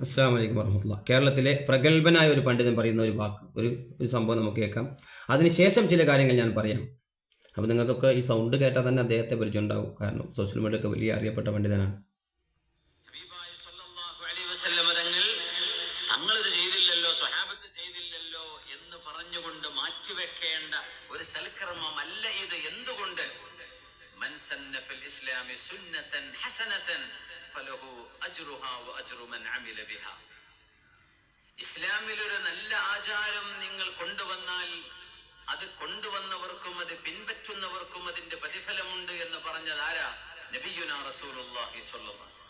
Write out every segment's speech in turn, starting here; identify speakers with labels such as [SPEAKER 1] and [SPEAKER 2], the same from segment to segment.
[SPEAKER 1] അസ്സാം വലൈക്കും വർഹമുല്ല കേരളത്തിലെ പ്രഗത്ഭനായ ഒരു പണ്ഡിതൻ പറയുന്ന ഒരു വാക്ക് ഒരു ഒരു സംഭവം നമുക്ക് കേൾക്കാം. അതിനുശേഷം ചില കാര്യങ്ങൾ ഞാൻ പറയാം. അപ്പോൾ നിങ്ങൾക്കൊക്കെ ഈ സൗണ്ട് കേട്ടാൽ തന്നെ അദ്ദേഹത്തെ പരിചയം ഉണ്ടാവും. കാരണം സോഷ്യൽ മീഡിയ വലിയ അറിയപ്പെട്ട പണ്ഡിതനാണ്.
[SPEAKER 2] ചെയ്തില്ലല്ലോ സ്വഹാബത്ത് ചെയ്തില്ലല്ലോ എന്ന് ഒരു എന്തുകൊണ്ട്? ഇസ്ലാമി സുന്നതൻ ഹസനതൻ. ഫലഹു അജ്റുഹാ അജ്റുമൻ അമില ബിഹാ. ഇസ്ലാമിൽ ഒരു നല്ല ആചാരം നിങ്ങൾ കൊണ്ടുവന്നാൽ അത് കൊണ്ടുവന്നവർക്കും അത് പിൻപറ്റുന്നവർക്കും അതിന്റെ പ്രതിഫലമുണ്ട് എന്ന് പറഞ്ഞത് ആരാ? നബിയുനാ റസൂലുള്ളാഹി സ്വല്ലല്ലാഹു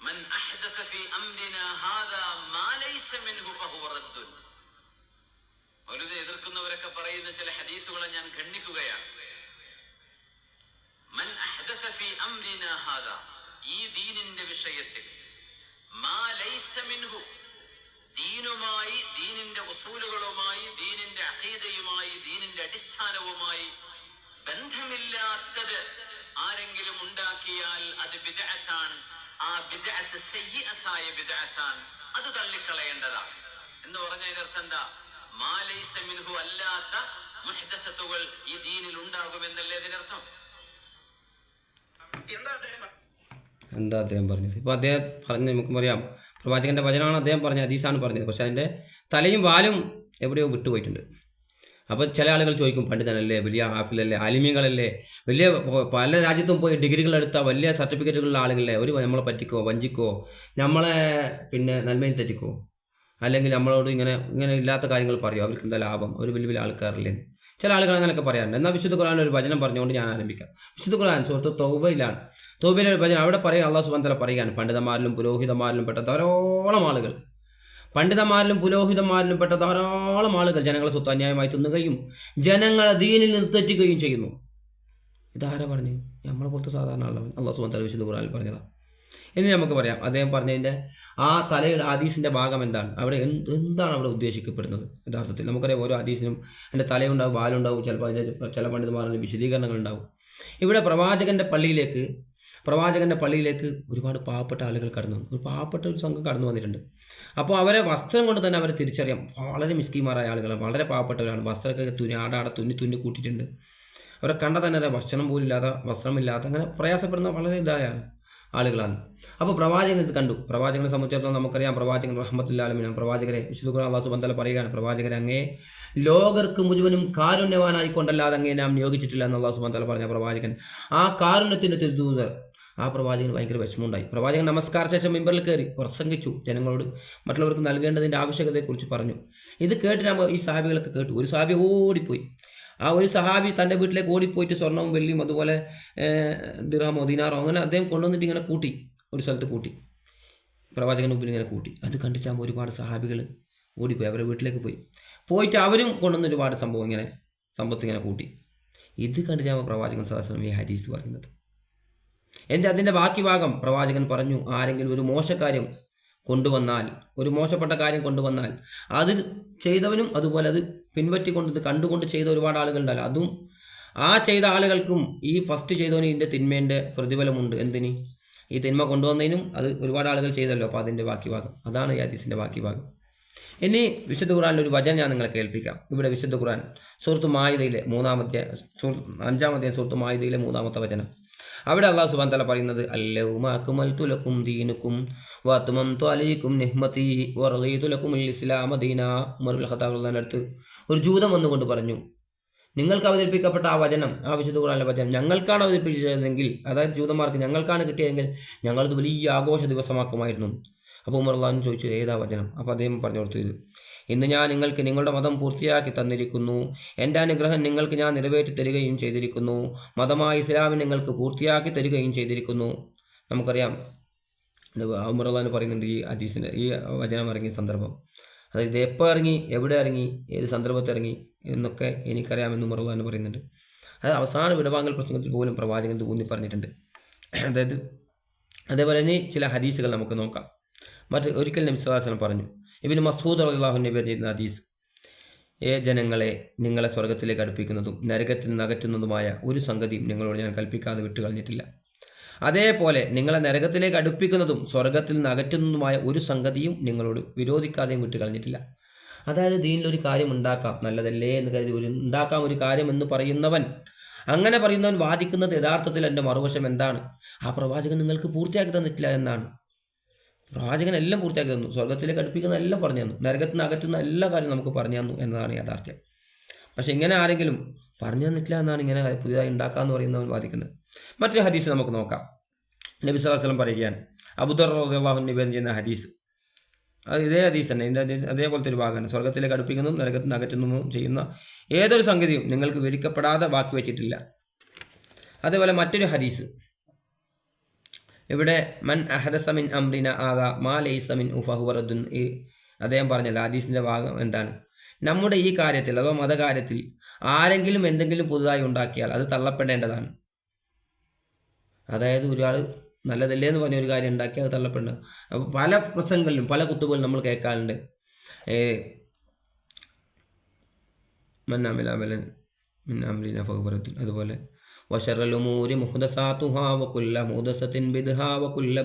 [SPEAKER 2] മൻ അഹ്ദഥ ഫീ അംരിനാ ഹാദാ മാ ലൈസ മിൻഹു ഫഹുവ റദ്ദുൻ. മൗലിദ് എതിർക്കുന്നവരൊക്കെ പറയുന്ന ചില ഹദീസുകളെ ഞാൻ ഖണ്ഡിക്കുകയാണ്. മൻ അഹ്ദഥ ഫീ അംരിനാ ഹാദാ. ഈ ദീനിന്റെ വിഷയത്തിൽ ദീനുമായി ദീനിന്റെ ഉസൂലുകളുമായി ദീനിന്റെ അഖീദയുമായി ദീനിന്റെ അടിസ്ഥാനവുമായി ബന്ധമില്ലാത്തത് ആരെങ്കിലും ഉണ്ടാക്കിയാൽ അത് ബിദഅത്താണ് ആ ബിദഅത്ത് സയ്യിഅത്തായ ബിദഅത്താണ് അത് തള്ളിക്കളയേണ്ടതാണ്. എന്ന് പറഞ്ഞ അതിനർത്ഥം എന്താ? മാ ലൈസ മിൻഹു അല്ലാത്ത മുഹ്ദസത്തുകൾ ഈ ദീനിൽ ഉണ്ടാകുമെന്നല്ലേ ഇതിനർത്ഥം
[SPEAKER 1] എന്താ അദ്ദേഹം പറഞ്ഞത്? ഇപ്പോൾ അദ്ദേഹം പറഞ്ഞ് നമുക്ക് പറയാം പ്രവാചകന്റെ വചനമാണ് അദ്ദേഹം പറഞ്ഞത് ഹദീസാണ് പറഞ്ഞത്. പക്ഷേ അതിന്റെ തലയും വാലും എവിടെയോ വിട്ടുപോയിട്ടുണ്ട്. അപ്പോൾ ചില ആളുകൾ ചോദിക്കും പണ്ഡിതനല്ലേ വലിയ ഹാഫിലല്ലേ അലിമികളല്ലേ വലിയ പല രാജ്യത്തും പോയി ഡിഗ്രികൾ എടുത്ത വലിയ സർട്ടിഫിക്കറ്റുകളുള്ള ആളുകളല്ലേ? ഒരു നമ്മളെ പറ്റിക്കോ വഞ്ചിക്കോ? നമ്മളെ പിന്നെ നന്മയും തെറ്റിക്കോ? അല്ലെങ്കിൽ നമ്മളോട് ഇങ്ങനെ ഇങ്ങനെ ഇല്ലാത്ത കാര്യങ്ങൾ പറയോ? അവർക്ക് എന്താ ലാഭം? ഒരു വലിയ വലിയ ആൾക്കാരില്ലേ? ചില ആളുകൾ അങ്ങനെയൊക്കെ പറയാറുണ്ട്. എന്നാൽ വിശുദ്ധ ഖുർആൻ ഒരു വചനം പറഞ്ഞുകൊണ്ട് ഞാൻ ആരംഭിക്കാം. വിശുദ്ധ ഖുർആൻ സുഹൃത്ത് തൗബയിലാണ്. തൗബയിലെ ഒരു ഭജന അവിടെ പറയുക അള്ളാഹു സുബന്ധല പറയുകയാണ്. പണ്ഡിതന്മാരിലും പുരോഹിതന്മാരിലും പെട്ട ധാരാളം ആളുകൾ. പണ്ഡിതന്മാരിലും പുരോഹിതന്മാരിലും പെട്ട ധാരാളം ആളുകൾ ജനങ്ങളെ സ്വത്ത് അന്യായമായി തിന്നുകയും ജനങ്ങളെ ദീനിൽ നിന്ന് തെറ്റുകയും ചെയ്യുന്നു. ഇതാരാ പറഞ്ഞു? നമ്മളെ പുറത്ത് സാധാരണ ഉള്ളവൻ അള്ളാഹു സുബന്ധല വിശുദ്ധ ഖുറാനിൽ പറഞ്ഞതാണ് എന്ന് നമുക്ക് പറയാം. അദ്ദേഹം പറഞ്ഞതിന്റെ ആ തലയുടെ ഹദീസിന്റെ ഭാഗം എന്താണ്? അവിടെ എന്ത് എന്താണ് അവിടെ ഉദ്ദേശിക്കപ്പെടുന്നത്? യഥാർത്ഥത്തിൽ നമുക്കറിയാം ഓരോ ഹദീസിനും അതിന്റെ തലയുണ്ടാവും വാലുണ്ടാവും ചിലപ്പോൾ അതിന്റെ ചില പണ്ഡിതന്മാരുടെ വിശദീകരണങ്ങൾ ഉണ്ടാവും ഇവിടെ പ്രവാചകന്റെ പള്ളിയിലേക്ക് പ്രവാചകന്റെ പള്ളിയിലേക്ക് ഒരുപാട് പാവപ്പെട്ട ആളുകൾ കടന്നു വന്നു. ഒരു പാവപ്പെട്ട ഒരു സംഘം കടന്നു വന്നിട്ടുണ്ട്. അപ്പോൾ അവരെ വസ്ത്രം കൊണ്ട് തന്നെ അവരെ തിരിച്ചറിയാം. വളരെ മിസ്കിമാരായ ആളുകളാണ്. വളരെ പാവപ്പെട്ടവരാണ്. വസ്ത്രമൊക്കെ തുന്നി ആടാടെ തുന്നി തുന്നി കൂട്ടിയിട്ടുണ്ട്. അവരെ കണ്ട തന്നെ ഭക്ഷണം പോലും ഇല്ലാതെ വസ്ത്രമില്ലാത്ത അങ്ങനെ പ്രയാസപ്പെടുന്ന വളരെ ഇതായ ആളുകളാണ്. അപ്പോൾ പ്രവാചകൻ ഇത് കണ്ടു. പ്രവാചകനെ സംബന്ധിച്ചിടത്തോളം നമുക്കറിയാം പ്രവാചകൻ റഹ്മത്തുല്ലാലമിനാണ് പ്രവാചകരെ വിശുദ്ധ അള്ളാഹു ബന്ധല പറയുകയാണ്. പ്രവാചകരെ അങ്ങേ ലോകർക്ക് മുഴുവനും കാരുണ്യവാനായിക്കൊണ്ടല്ലാതെ അങ്ങേ നാം നിയോഗിച്ചിട്ടില്ല എന്ന് അള്ളാഹു ബന്ധല പറഞ്ഞ പ്രവാചകൻ. ആ കാരുണ്യത്തിന്റെ തിരുദൂതർ ആ പ്രവാചകന് ഭയങ്കര വിഷമമുണ്ടായി. പ്രവാചകൻ നമസ്കാര ശേഷം മെമ്പറിൽ കയറി പ്രസംഗിച്ചു. ജനങ്ങളോട് മറ്റുള്ളവർക്ക് നൽകേണ്ടതിന്റെ ആവശ്യകതയെക്കുറിച്ച് പറഞ്ഞു. ഇത് കേട്ടിട്ട് ഈ സാബികളൊക്കെ കേട്ടു. ഒരു സാബി ഓടിപ്പോയി. ആ ഒരു സഹാബി തന്റെ വീട്ടിലേക്ക് ഓടിപ്പോയിട്ട് സ്വർണവും വെള്ളിയും അതുപോലെ ദിറാമോ ദിനാറോ അങ്ങനെ അദ്ദേഹം കൊണ്ടുവന്നിട്ട് ഇങ്ങനെ കൂട്ടി ഒരു സ്ഥലത്ത് കൂട്ടി. പ്രവാചകൻ മുമ്പിൽ ഇങ്ങനെ കൂട്ടി. അത് കണ്ടിട്ടാകുമ്പോൾ ഒരുപാട് സഹാബികൾ ഓടിപ്പോയി അവരുടെ വീട്ടിലേക്ക് പോയി. പോയിട്ട് അവരും കൊണ്ടുവന്ന ഒരുപാട് സംഭവം ഇങ്ങനെ സമ്പത്ത് ഇങ്ങനെ കൂട്ടി. ഇത് കണ്ടിട്ടാകുമ്പോൾ പ്രവാചകൻ സദാസനം ഈ ഹരീസ് പറയുന്നത്. എന്റെ അതിന്റെ ബാക്കി ഭാഗം പ്രവാചകൻ പറഞ്ഞു ആരെങ്കിലും ഒരു മോശക്കാര്യം കൊണ്ടുവന്നാൽ ഒരു മോശപ്പെട്ട കാര്യം കൊണ്ടുവന്നാൽ അത് ചെയ്തവനും അതുപോലെ അത് പിൻപറ്റിക്കൊണ്ട് ഇത് കണ്ടുകൊണ്ട് ചെയ്ത ഒരുപാട് ആളുകളുണ്ടല്ലോ അതും ആ ചെയ്ത ആളുകൾക്കും ഈ ഫസ്റ്റ് ചെയ്തവന് ഇതിന്റെ തിന്മേന്റെ പ്രതിഫലമുണ്ട്. എന്തിന്? ഈ തിന്മ കൊണ്ടുവന്നതിനും അത് ഒരുപാട് ആളുകൾ ചെയ്തല്ലോ. അപ്പോൾ അതിന്റെ ബാക്കി ഭാഗം അതാണ് ഈ ഹദീസിന്റെ ബാക്കി ഭാഗം ഇനി വിശുദ്ധ ഖുറാനിൽ ഒരു വചനം ഞാൻ നിങ്ങളെ കേൾപ്പിക്കാം. ഇവിടെ വിശുദ്ധ ഖുറാൻ സുഹൃത്ത് മായുതയിലെ മൂന്നാമത്തെ സുഹൃത്ത് അഞ്ചാമത്തെ സുഹൃത്ത് മായുതയിലെ മൂന്നാമത്തെ വചനം. അവിടെ അള്ളാഹു സുബാൻ തല പറയുന്നത് അല്ലവും ദീനുക്കും വാത്തുമം ത്വാലിക്കും നെഹ്മത്തി വറലീതുലക്കും ഇസ്ലാമ ദീന. ഉമറുൽ ഖത്താബുള്ളതിന്റെ അടുത്ത് ഒരു ജൂതം വന്നുകൊണ്ട് പറഞ്ഞു നിങ്ങൾക്ക് അവതരിപ്പിക്കപ്പെട്ട ആ വചനം ആ വിശുദ്ധ ഖുറാനിലെ വചനം ഞങ്ങൾക്കാണ് അവതരിപ്പിച്ചതെങ്കിൽ അതായത് ജൂതന്മാർക്ക് ഞങ്ങൾക്കാണ് കിട്ടിയതെങ്കിൽ ഞങ്ങളത് വലിയ ആഘോഷ ദിവസമാക്കുമായിരുന്നു. അപ്പോൾ ഉമർ അള്ളാഹു ചോദിച്ചു ഏതാ വചനം? അപ്പോൾ അദ്ദേഹം പറഞ്ഞു കൊടുത്തു ഇത് ഇന്ന് ഞാൻ നിങ്ങൾക്ക് നിങ്ങളുടെ മതം പൂർത്തിയാക്കി തന്നിരിക്കുന്നു. എന്റെ അനുഗ്രഹം നിങ്ങൾക്ക് ഞാൻ നിറവേറ്റി തരികയും ചെയ്തിരിക്കുന്നു. മതമായ ഇസ്ലാമിന് നിങ്ങൾക്ക് പൂർത്തിയാക്കി തരികയും ചെയ്തിരിക്കുന്നു. നമുക്കറിയാം. ഉമർലാൻ പറയുന്നുണ്ട് ഈ അദീസിന്റെ ഈ വചനം ഇറങ്ങിയ സന്ദർഭം. അതായത് ഇത് എപ്പോൾ ഇറങ്ങി എവിടെ ഇറങ്ങി ഏത് സന്ദർഭത്തിൽ ഇറങ്ങി എന്നൊക്കെ എനിക്കറിയാമെന്ന് ഉമർലാൻ പറയുന്നുണ്ട്. അതായത് അവസാന വിടവാങ്ങൽ പ്രസംഗത്തിൽ പോലും പ്രവാചകൻ ഊന്നി പറഞ്ഞിട്ടുണ്ട്. അതായത് അതേപോലെ തന്നെ ചില ഹദീസുകൾ നമുക്ക് നോക്കാം. മറ്റ് ഒരിക്കൽ നബി സ്വലാസനം പറഞ്ഞു ഇബിന് മസൂദ് അള്ളാഹുനെ പറഞ്ഞിരുന്ന ഹദീസ് ഏ ജനങ്ങളെ നിങ്ങളെ സ്വർഗത്തിലേക്ക് അടുപ്പിക്കുന്നതും നരകത്തിൽ നിന്ന് അകറ്റുന്നതുമായ ഒരു സംഗതിയും നിങ്ങളോട് ഞാൻ കൽപ്പിക്കാതെ വിട്ടുകളഞ്ഞിട്ടില്ല. അതേപോലെ നിങ്ങളെ നരകത്തിലേക്ക് അടുപ്പിക്കുന്നതും സ്വർഗത്തിൽ നിന്ന് അകറ്റുന്നതുമായ ഒരു സംഗതിയും നിങ്ങളോട് വിരോധിക്കാതെയും വിട്ടു കളഞ്ഞിട്ടില്ല അതായത് ദീനിലൊരു കാര്യം ഉണ്ടാക്കാം നല്ലതല്ലേ എന്ന് കരുതി ഒരു ഉണ്ടാക്കാം ഒരു കാര്യം എന്ന് പറയുന്നവൻ അങ്ങനെ പറയുന്നവൻ വാദിക്കുന്നത് യഥാർത്ഥത്തിൽ എന്റെ മറുവശം എന്താണ്? ആ പ്രവാചകൻ നിങ്ങൾക്ക് പൂർത്തിയാക്കി തന്നിട്ടില്ല എന്നാണ്. പ്രവാചകൻ എല്ലാം പൂർത്തിയാക്കി തന്നു. സ്വർഗത്തിലേക്ക് അടുപ്പിക്കുന്ന എല്ലാം പറഞ്ഞു തന്നു. നരകത്തിന് അകറ്റുന്ന എല്ലാ കാര്യവും നമുക്ക് പറഞ്ഞു തന്നു എന്നതാണ് യാഥാർത്ഥ്യം. പക്ഷെ ഇങ്ങനെ ആരെങ്കിലും പറഞ്ഞു തന്നിട്ടില്ല എന്നാണ് ഇങ്ങനെ പുതിയതായി ഉണ്ടാക്കാന്ന് പറയുന്നവൻ വാദിക്കുന്നത്. മറ്റൊരു ഹദീസ് നമുക്ക് നോക്കാം. നബി വസല്ലം പറയുകയാണ് അബുദർ അൻഹു നിവേദനം ചെയ്യുന്ന ഹദീസ്. അത് ഇതേ ഹദീസ് തന്നെ. ഇതിന്റെ അതേപോലത്തെ ഒരു ഭാഗമാണ്. സ്വർഗത്തിലേക്ക് അടുപ്പിക്കുന്നതും നരകത്തിന് അകറ്റുന്നതും ചെയ്യുന്ന ഏതൊരു സംഗതിയും നിങ്ങൾക്ക് വിരിക്കപ്പെടാതെ ബാക്കി വെച്ചിട്ടില്ല. അതേപോലെ മറ്റൊരു ഹദീസ്. ഇവിടെ മൻ അഹദസമിൻ അംറിന ആക മാ ലൈസമിൻ ഉഫഹുറദ്ദുൻ ഈ അദ്ദേഹം പറഞ്ഞല്ലോ ഹദീസിന്റെ ഭാഗം എന്താണ്? നമ്മുടെ ഈ കാര്യത്തിൽ അഥവാ മതകാര്യത്തിൽ ആരെങ്കിലും എന്തെങ്കിലും പുതുതായി ഉണ്ടാക്കിയാൽ അത് തള്ളപ്പെടേണ്ടതാണ്. അതായത് ഒരാൾ നല്ലതല്ലേ എന്ന് പറഞ്ഞ ഒരു കാര്യം ഉണ്ടാക്കി അത് തള്ളപ്പെടേണ്ടത് അപ്പോൾ പല പ്രസംഗങ്ങളിലും പല കുത്തുകളിലും നമ്മൾ കേൾക്കാറുണ്ട്. അമലൻ മിന്നാമിലിന ഫഹുബറത്തിൽ അതുപോലെ വഷറലുമൂരി മുഹദസാത്തുഹാ വക്കുല്ല മുഹദസത്തിൻ ബിദ്ഹാ വക്കുല്ല